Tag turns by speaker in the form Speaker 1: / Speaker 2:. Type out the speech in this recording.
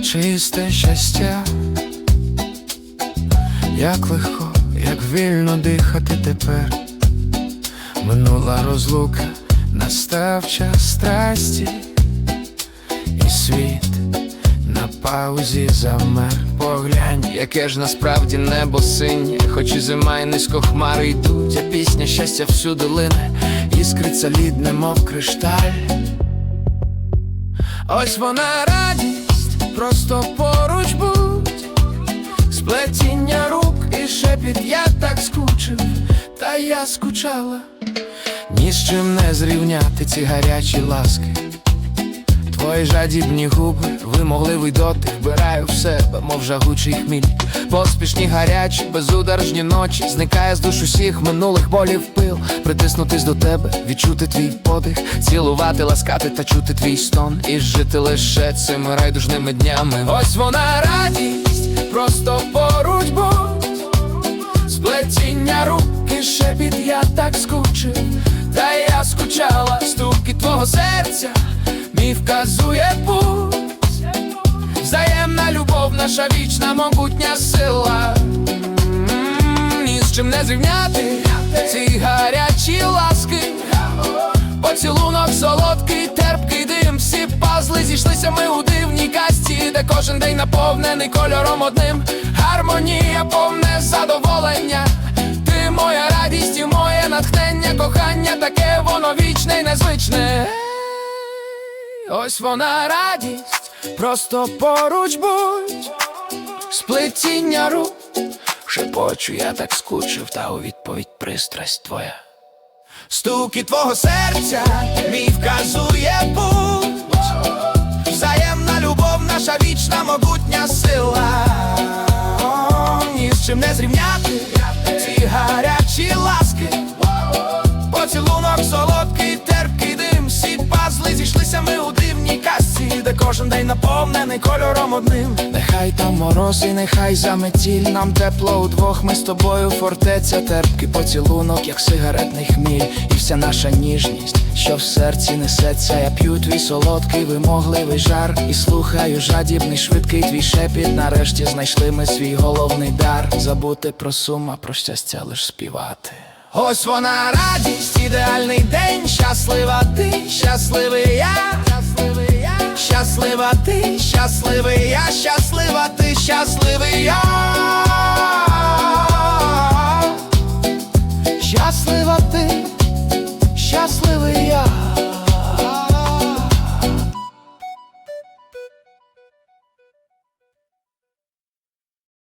Speaker 1: чисте щастя, як легко, як вільно дихати тепер, минула розлука, настав час страсті, і світ на паузі замер. Поглянь, яке ж насправді небо синє, хоч і зима, і низько хмари йдуть, а пісня щастя всюди лине, іскриться лід, немов кришталь. Ось вона радість просто поруч будь, сплетіння рук і шепіт, я так скучив, та я скучала, ні з чим не зрівняти ці гарячі ласки. Твої жадібні губи, вимогливий дотик вбираю в себе, мов жагучий хміль. Поспішні гарячі, безударжні ночі, зникає з душ усіх минулих болів пил. Притиснутись до тебе, відчути твій подих, цілувати, ласкати та чути твій стон. І жити лише цими райдужними днями. Ось вона радість, просто поруч будь Сплетіння рук і шепіт, я так скучив, та я скучала, стуки твого серця, мій вказує путь. Взаємна любов, наша вічна могутня сила. Ні з чим не зрівняти ці гарячі ласки. Поцілунок солодкий, терпкий дим, всі пазли зійшлися ми у дивній касті, де кожен день наповнений кольором одним. Гармонія, повне задоволення. Ти моя радість і моє натхнення, кохання, таке воно вічне й незвичне. Ось вона радість, просто поруч будь, сплетіння рук. Шепочу, я так скучив, та у відповідь пристрасть твоя. Стуки твого серця мій вказує путь. Взаємна любов, наша вічна могутня сила. Ні з чим не зрівняти ці гарячі ласки. Поцілунок солодкий, терпкий дим. Всі пазли зійшлися ми у дивній касі Де кожен день наповнений кольором одним. Нехай там мороз і нехай заметіль Нам тепло удвох, ми з тобою фортеця Терпкий поцілунок, як сигаретний хміль І вся наша ніжність, що в серці несеться. Я п'ю твій солодкий, вимогливий жар. І слухаю жадібний, швидкий твій шепіт. Нарешті знайшли ми свій головний дар. Забути про сум, а про щастя лиш співати. Ось вона радість, ідеальний день, щаслива ти, щасливий я, щаслива ти, щасливий я, щаслива ти, щасливий я. Щаслива ти, щасливий я.